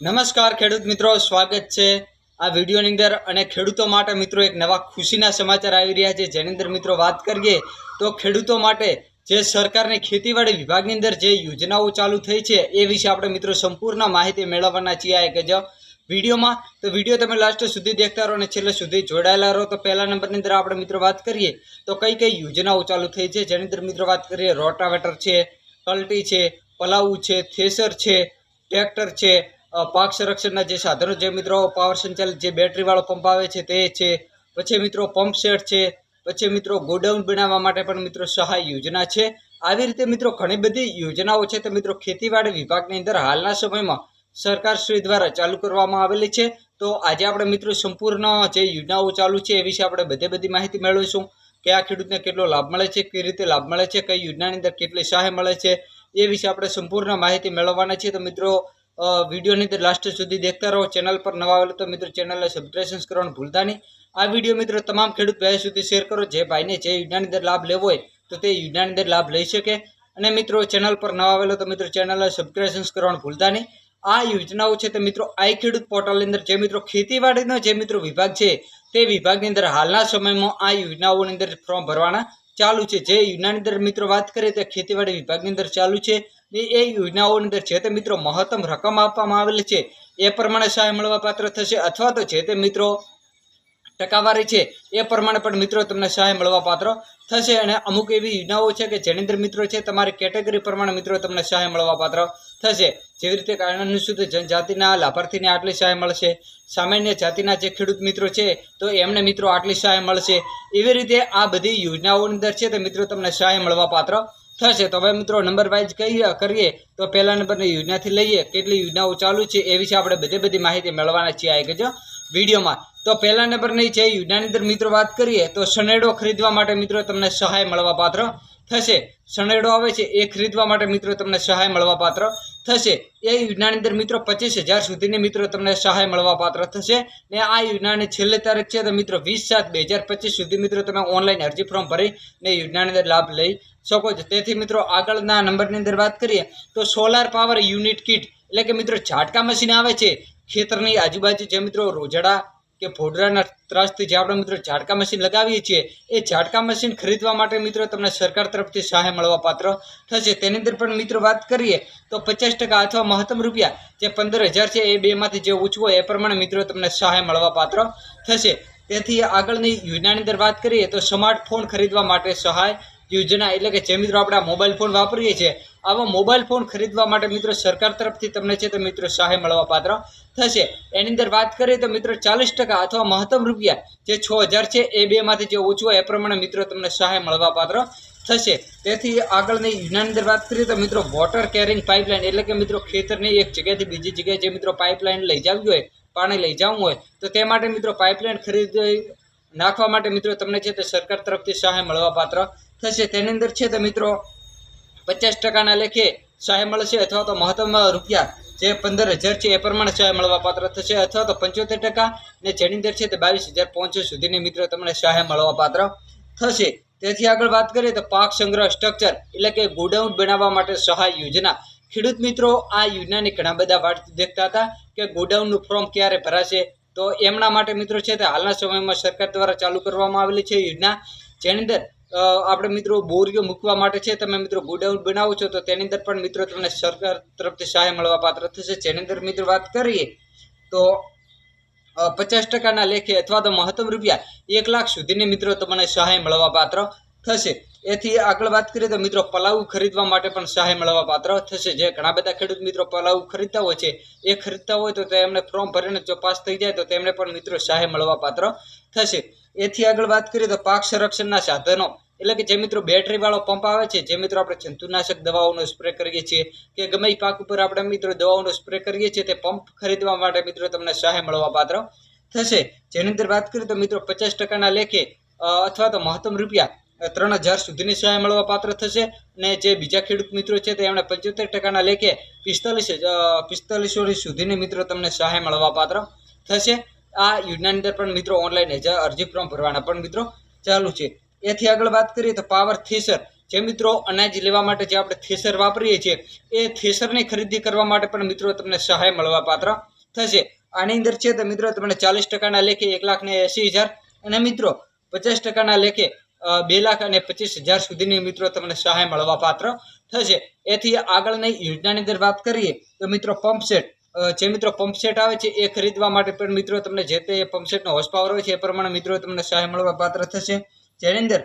નમસ્કાર ખેડૂત મિત્રો, સ્વાગત છે આ વિડીયોની અંદર. અને ખેડૂતો માટે મિત્રો એક નવા ખુશીના સમાચાર આવી રહ્યા છે. જેની અંદર મિત્રો વાત કરીએ તો ખેડૂતો માટે જે સરકારની ખેતીવાડી વિભાગની અંદર જે યોજનાઓ ચાલુ થઈ છે એ વિશે આપણે મિત્રો સંપૂર્ણ માહિતી મેળવવાના છીએ એક જ વિડીયોમાં. તો વીડિયો તમે લાસ્ટ સુધી દેખતા રહો અને છેલ્લે સુધી જોડાયેલા રહો. તો પહેલા નંબરની અંદર આપણે મિત્રો વાત કરીએ તો કઈ કઈ યોજનાઓ ચાલુ થઈ છે. જેની અંદર મિત્રો વાત કરીએ, રોટાવેટર છે કલ્ટી છે પલાવું છે, થેસર છે, ટ્રેક્ટર છે પાક સંરક્ષણના જે સાધનો જે મિત્રો, પાવર સંચાલિત જે બેટરીવાળો પંપ આવે છે, તે છે. પછી, મિત્રો, પંપ સેટ છે. પછી, મિત્રો, ગોડાઉન બનાવવા માટે પણ, મિત્રો, સહાય યોજના છે. આવી રીતે, મિત્રો, ઘણી બધી યોજનાઓ છે તો, મિત્રો, ખેતીવાડી વિભાગની અંદર હાલના સમયમાં સરકાર શ્રી દ્વારા ચાલુ કરવામાં આવેલી છે. તો આજે આપણે, મિત્રો, સંપૂર્ણ જે યોજનાઓ ચાલુ છે એ વિશે આપણે બધે બધી માહિતી મેળવીશું કે આ ખેડૂતને કેટલો લાભ મળે છે કઈ રીતે લાભ મળે છે, કઈ યોજનાની અંદર કેટલી સહાય મળે છે એ વિશે આપણે સંપૂર્ણ માહિતી મેળવવાના છે તો, મિત્રો વિડીયોની અંદર લાસ્ટ સુધી દેખતા રહો. ચેનલ પર નવા આવેલો તો મિત્રો ચેનલને સબસ્ક્રિપ્શન કરવાનું ભૂલતા નહીં. આ વીડિયો મિત્રો તમામ ખેડૂત ભાઈ સુધી શેર કરો. જે ભાઈને જે યોજનાની અંદર લાભ લેવો હોય તો તે યોજનાની અંદર લાભ લઈ શકે. અને મિત્રો ચેનલ પર નવા આવેલો તો મિત્રો ચેનલને સબસ્ક્રિપ્શન કરવાનું ભૂલતા નહીં. આ યોજનાઓ છે તે મિત્રો આઈ ખેડૂત પોર્ટલની અંદર જે મિત્રો ખેતીવાડીનો જે મિત્રો વિભાગ છે તે વિભાગની અંદર હાલના સમયમાં આ યોજનાઓની અંદર ફોર્મ ભરવાના ચાલુ છે. જે યોજનાની અંદર મિત્રો વાત કરીએ તો ખેતીવાડી વિભાગની અંદર ચાલુ છે. એ યોજનાઓની અંદર જે તે મિત્રો મહત્તમ રકમ આપવામાં આવેલી છે. એ પ્રમાણે સહાય મળવાપાત્ર થશે અથવા તો જે તે મિત્રો ટકાવારી છે એ પ્રમાણે પણ મિત્રો તમને સહાય મળવા પાત્ર થશે અને અમુક એવી યોજનાઓ છે કે જેની અંદર મિત્રો છે તમારી કેટેગરી પ્રમાણે મિત્રો તમને સહાય મળવા પાત્ર થશે. જેવી રીતે અનુસૂચિત જનજાતિના લાભાર્થીને આટલી સહાય મળશે, સામાન્ય જાતિના જે ખેડૂત મિત્રો છે તો એમને મિત્રો આટલી સહાય મળશે. એવી રીતે આ બધી યોજનાઓની અંદર છે તે મિત્રો તમને સહાય મળવા પાત્ર થશે. તો હવે મિત્રો નંબર વાઇઝ કહીએ, કરીએ, તો પહેલા નંબરની યોજનાથી લઈએ. કેટલી યોજનાઓ ચાલુ છે એ વિશે આપણે બધી બધી માહિતી મેળવવાના છીએ આ એક વિડીયોમાં. તો પહેલા નંબરની જે યોજનાની અંદર મિત્રો વાત કરીએ, તો સનેડો ખરીદવા માટે મિત્રો તમને સહાય મળવા પાત્ર. થશે. સનેડો આવે છે, એ ખરીદવા માટે મિત્રો તમને સહાય મળવાપાત્ર થશે. એ યોજનાની અંદર મિત્રો પચીસ હજાર સુધીની મિત્રો તમને સહાય મળવા પાત્ર થશે. ને આ યોજનાની છેલ્લી તારીખ છે, તો મિત્રો વીસ સાત બે હજાર પચીસ સુધી મિત્રો તમે ઓનલાઈન અરજી ફોર્મ ભરી ને યોજનાની અંદર લાભ લઈ શકો છો. તેથી મિત્રો આગળના નંબરની અંદર વાત કરીએ, તો સોલાર પાવર યુનિટ કિટ, એટલે કે મિત્રો ઝાટકા મશીન આવે છે. ખેતરની આજુબાજુ જે મિત્રો રોજડા કે ફોડરાના ત્રાસથી જે આપણે મિત્રો ઝાટકા મશીન લગાવીએ છીએ, એ ઝાટકા મશીન ખરીદવા માટે મિત્રો તમને સરકાર તરફથી સહાય મળવા પાત્ર થશે. તેની અંદર પણ મિત્રો વાત કરીએ, તો પચાસ ટકા અથવા મહત્તમ રૂપિયા જે પંદર હજાર છે એ બેમાંથી જે ઓછું હોય એ પ્રમાણે મિત્રો તમને સહાય મળવા પાત્ર થશે. તેથી આગળની યોજનાની અંદર વાત કરીએ, તો સ્માર્ટફોન ખરીદવા માટે સહાય યોજના એટલે કે જે મિત્રો આપણે મોબાઈલ ફોન વાપરીએ છીએ આવા મોબાઈલ ફોન ખરીદવા માટે મિત્રો સરકાર તરફથી તમને છે તો મિત્રો સહાય મળવા પાત્ર થશે. એની અંદર વાત કરીએ તો મિત્રો ચાલીસ ટકા અથવા મહત્તમ રૂપિયા જે છ હજાર છે એ બેમાંથી જે ઓછું હોય એ પ્રમાણે મિત્રો તમને સહાય મળવા પાત્ર થશે. તેથી આગળની યોજનાની અંદર વાત કરીએ તો મિત્રો વોટર કેરિંગ પાઇપલાઇન એટલે કે મિત્રો ખેતરની એક જગ્યાએથી બીજી જગ્યાએ જે મિત્રો પાઇપલાઇન લઈ જવી હોય, પાણી લઈ જવું હોય, તો તે માટે મિત્રો પાઇપલાઇન ખરીદી નાખવા માટે મિત્રો તમને છે તે સરકાર તરફથી સહાય મળવા પાત્ર થશે. તેની અંદર છે તો મિત્રો પચાસ ટકાના લેખે સહાય મળશે અથવા તો મહત્તમ રૂપિયા જે પંદર હજાર છે એ પ્રમાણે સહાય મળવા પાત્ર થશે અથવા તો પંચોતેર ટકા અને જેની અંદર છે તે બાવીસ હજાર પાંચસો સુધીની મિત્રો તમને સહાય મળવા પાત્ર થશે. તેથી આગળ વાત કરીએ તો પાક સંગ્રહ સ્ટ્રક્ચર એટલે કે ગોડાઉન બનાવવા માટે સહાય યોજના. ખેડૂત મિત્રો, આ યોજનાની ઘણા બધા વાટ દેખતા હતા કે ગોડાઉનનું ફોર્મ ક્યારે ભરાશે? તો એમના માટે મિત્રો છે તે હાલના સમયમાં સરકાર દ્વારા ચાલુ કરવામાં આવેલી છે યોજના. જેની અંદર આપણે મિત્રો બોરીઓ મૂકવા માટે છે, તમે મિત્રો ગોડાઉન બનાવો છો, તો તેની અંદર પણ મિત્રો તમને સરકાર તરફથી સહાય મળવા પાત્ર થશે. જેની અંદર મિત્રો વાત કરીએ, તો પચાસ ટકાના લેખે અથવા તો મહત્તમ રૂપિયા એક લાખ સુધીની મિત્રો તમને સહાય મળવા પાત્ર થશે. એથી આગળ વાત કરીએ તો મિત્રો પલાવું ખરીદવા માટે પણ સહાય મળવા પાત્ર થશે. જે ઘણા બધા ખેડૂત મિત્રો પલાવું ખરીદતા હોય છે, એ ખરીદતા હોય તો તેમને ફોર્મ ભરીને જો પાસ થઈ જાય, તો તેમને પણ મિત્રો સહાય મળવા પાત્ર થશે. એથી આગળ વાત કરીએ તો પાક સંરક્ષણના સાધનો. એટલે કે જે મિત્રો બેટરી વાળો પંપ આવે છે, જે મિત્રો આપણે જંતુનાશક દવાઓનો સ્પ્રે કરીએ છીએ, કે ગમે એ પાક ઉપર આપણે મિત્રો દવાઓનો સ્પ્રે કરીએ છીએ, તે પંપ ખરીદવા માટે મિત્રો તમને સહાય મળવા પાત્ર થશે. જેની અંદર વાત કરીએ તો મિત્રો પચાસ ટકાના લેખે અથવા તો મહત્તમ રૂપિયા ત્રણ હજાર સુધીની સહાય મળવા પાત્ર થશે. અને જે બીજા ખેડૂત મિત્રો છે તે એમણે પંચોતેર ટકાના લેખે પિસ્તાલીસ પિસ્તાલીસો સુધીની મિત્રો તમને સહાય મળવા પાત્ર થશે. આ યોજનાની અંદર પણ મિત્રો ઓનલાઈન અરજી ફોર્મ ભરવાના પણ મિત્રો ચાલુ છે. એથી આગળ વાત કરીએ તો પાવર થેસર જે મિત્રો અનાજ લેવા માટે જે આપણે થેસર વાપરીએ છીએ, એ થેસરની ખરીદી કરવા માટે પણ મિત્રો તમને સહાય મળવા પાત્ર થશે. આની અંદર છે તો મિત્રો તમને ચાલીસ ટકાના લેખે એક લાખ ને એંસી હજાર અને મિત્રો પચાસ ટકાના લેખે બે લાખ અને પચીસ હજાર સુધીની મિત્રો તમને સહાય મળવા પાત્ર થશે. એથી આગળની યોજનાની અંદર વાત કરીએ તો મિત્રો પંપ સેટ જે મિત્રો પંપ સેટ આવે છે એ ખરીદવા માટે પણ મિત્રો તમને જે તે પંપસેટનો સેટનો પાવર હોય છે એ પ્રમાણે મિત્રો તમને સહાય મળવા પાત્ર થશે. જેની અંદર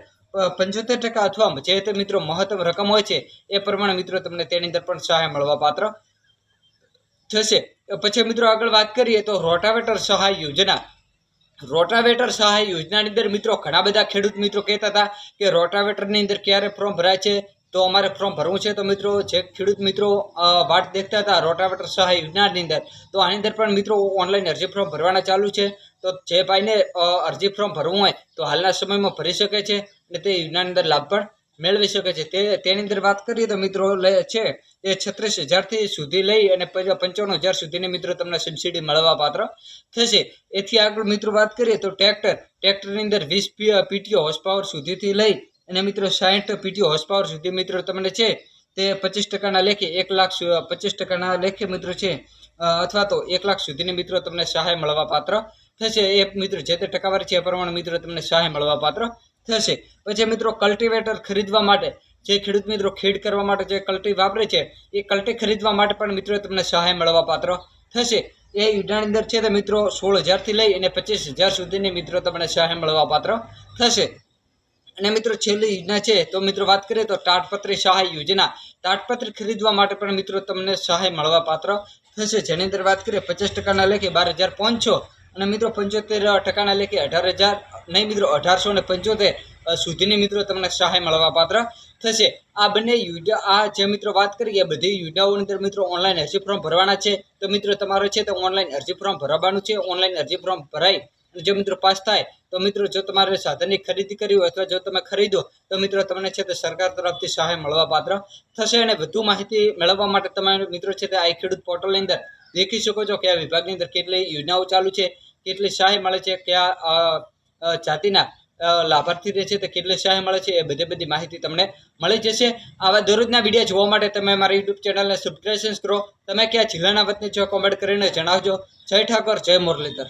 પંચોતેર ટકા અથવા જે તે મિત્રો મહત્તમ રકમ હોય છે, એ પ્રમાણે મિત્રો તમને તેની અંદર પણ સહાય મળવા પાત્ર થશે. પછી મિત્રો આગળ વાત કરીએ તો રોટાવેટર સહાય યોજના. રોટાવેટર સહાય યોજનાની અંદર મિત્રો ઘણા બધા ખેડૂત મિત્રો કહેતા હતા કે રોટાવેટરની અંદર ક્યારે ફોર્મ ભરાય છે, તો અમારે ફોર્મ ભરવું છે. તો મિત્રો જે ખેડૂત મિત્રો વાટ દેખતા હતા રોટાવેટર સહાય યોજનાની અંદર, તો આની અંદર પણ મિત્રો ઓનલાઈન અરજી ફોર્મ ભરવાના ચાલુ છે. તો જે ભાઈને અરજી ફોર્મ ભરવું હોય, તો હાલના સમયમાં ભરી શકે છે અને તે યોજનાની અંદર લાભ પણ મેળવી શકે છે. તે, તેની અંદર વાત કરીએ તો મિત્રો છે, એ છત્રીસ હજારથી સુધી લઈ અને પંચ- પંચાણું હજાર સુધીની મિત્રો તમને સબસિડી મળવા પાત્ર થશે. એથી આગળ મિત્રો વાત કરીએ તો ટ્રેક્ટર, ટ્રેક્ટરની અંદર વીસ પીટીઓ હોર્સ પાવર સુધીથી લઈ અને મિત્રો સાહીઠ પીટીઓ હોર્સ પાવર સુધી મિત્રો તમને છે, તે પચીસ ટકાના લેખે એક લાખ પચીસ ટકાના લેખે મિત્રો છે અથવા તો એક લાખ સુધીની મિત્રો તમને સહાય મળવા પાત્ર થશે. એ મિત્રો જે તે ટકાવારી છે એ પ્રમાણે મિત્રો તમને સહાય મળવા પાત્ર થશે. પછી મિત્રો કલ્ટિવેટર ખરીદવા માટે, જે ખેડૂત મિત્રો ખેડ કરવા માટે જે કલ્ટી વાપરે છે, એ કલ્ટી ખરીદવા માટે પણ મિત્રો તમને સહાય મળવા પાત્ર થશે. એ યોજનાની અંદર છે તો મિત્રો સોળ હજારથી લઈ અને પચીસ હજાર સુધીની મિત્રો તમને સહાય મળવા પાત્ર થશે. અને મિત્રો છેલ્લી યોજના છે, તો મિત્રો વાત કરીએ તો તાટપત્રી સહાય યોજના. તાટપત્રી ખરીદવા માટે પણ મિત્રો તમને સહાય મળવા પાત્ર થશે. જેની અંદર વાત કરીએ પચાસ ટકાના લેખે બાર હજાર પાંચસો અને મિત્રો પંચોતેર ટકાના લેખે અઢાર હજાર, નહીં મિત્રો, અઢારસો ને પંચોતેર સુધીની મિત્રો તમને સહાય મળવા પાત્ર થશે. આ બંને યોજના આ જે મિત્રો વાત કરી, એ બધી યોજનાઓની અંદર મિત્રો ઓનલાઈન અરજી ફોર્મ ભરવાના છે. તો મિત્રો તમારે છે તો ઓનલાઈન અરજી ફોર્મ ભરવાનું છે. ઓનલાઈન અરજી ફોર્મ ભરાય અને જો મિત્રો પાસ થાય, તો મિત્રો જો તમારે સાધનની ખરીદી કરી હોય અથવા જો તમે ખરીદો, તો મિત્રો તમને છે તે સરકાર તરફથી સહાય મળવા પાત્ર થશે. અને વધુ માહિતી મેળવવા માટે તમારે મિત્રો છે તે આ ખેડૂત પોર્ટલની અંદર દેખી શકો છો કે આ વિભાગની અંદર કેટલી યોજનાઓ ચાલુ છે. કેટલી સહાય મળે છે, કયા જાતિના લાભાર્થી રહે છે, તે કેટલી સહાય મળે છે, એ બધી બધી માહિતી તમને મળી જશે. આવા દરરોજના વીડિયો જોવા માટે તમે મારા યુટ્યુબ ચેનલને સબસ્ક્રિપ્શન કરો. તમે કયા જિલ્લાના વતની છો, કોમેન્ટ કરીને જણાવજો. જય ઠાકોર, જય મુરલીધર.